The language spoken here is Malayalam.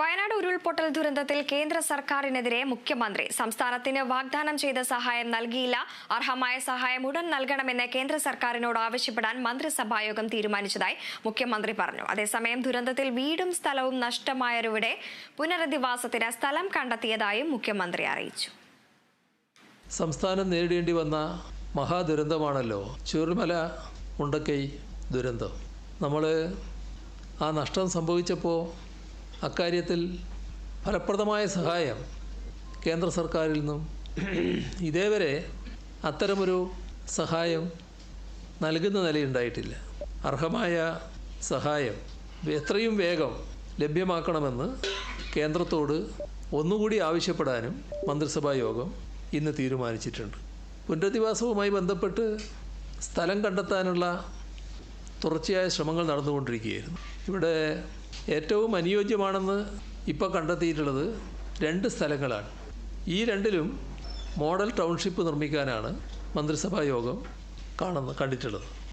വയനാട് ഉരുൾപൊട്ടൽ ദുരന്തത്തിൽ കേന്ദ്ര സർക്കാരിനെതിരെ മുഖ്യമന്ത്രി സംസ്ഥാനത്തിന് വാഗ്ദാനം ചെയ്ത സഹായം നൽകിയില്ല. അർഹമായ സഹായം ഉടൻ നൽകണമെന്ന് കേന്ദ്ര സർക്കാരിനോട് ആവശ്യപ്പെടാൻ മന്ത്രിസഭായോഗം തീരുമാനിച്ചതായി മുഖ്യമന്ത്രി പറഞ്ഞു. അതേസമയം ദുരന്തത്തിൽ വീടും സ്ഥലവും നഷ്ടമായവരുടെ പുനരധിവാസത്തിന് സ്ഥലം കണ്ടെത്തിയതായും മുഖ്യമന്ത്രി അറിയിച്ചു. സംസ്ഥാനം നേരിടേണ്ടി വന്ന മഹാദുരന്തമാണല്ലോ. ചുരുമല ഉണ്ടക്കൈ ദുരന്തം. നമ്മൾ ആ നഷ്ടം സംഭവിച്ചപ്പോൾ അക്കാര്യത്തിൽ ഫലപ്രദമായ സഹായം കേന്ദ്ര സർക്കാരിൽ നിന്നും ഇതേവരെ അത്തരമൊരു സഹായം നൽകുന്ന നിലയുണ്ടായിട്ടില്ല. അർഹമായ സഹായം എത്രയും വേഗം ലഭ്യമാക്കണമെന്ന് കേന്ദ്രത്തോട് ഒന്നുകൂടി ആവശ്യപ്പെടാനും മന്ത്രിസഭാ യോഗം ഇന്ന് തീരുമാനിച്ചിട്ടുണ്ട്. പുനരധിവാസവുമായി ബന്ധപ്പെട്ട് സ്ഥലം കണ്ടെത്താനുള്ള തുടർച്ചയായ ശ്രമങ്ങൾ നടന്നുകൊണ്ടിരിക്കുകയായിരുന്നു. ഇവിടെ ഏറ്റവും അനുയോജ്യമാണെന്ന് ഇപ്പോൾ കണ്ടെത്തിയിട്ടുള്ളത് രണ്ട് സ്ഥലങ്ങളാണ്. ഈ രണ്ടിലും മോഡൽ ടൗൺഷിപ്പ് നിർമ്മിക്കാനാണ് മന്ത്രിസഭാ യോഗം കാണുന്ന കണ്ടിട്ടുള്ളത്.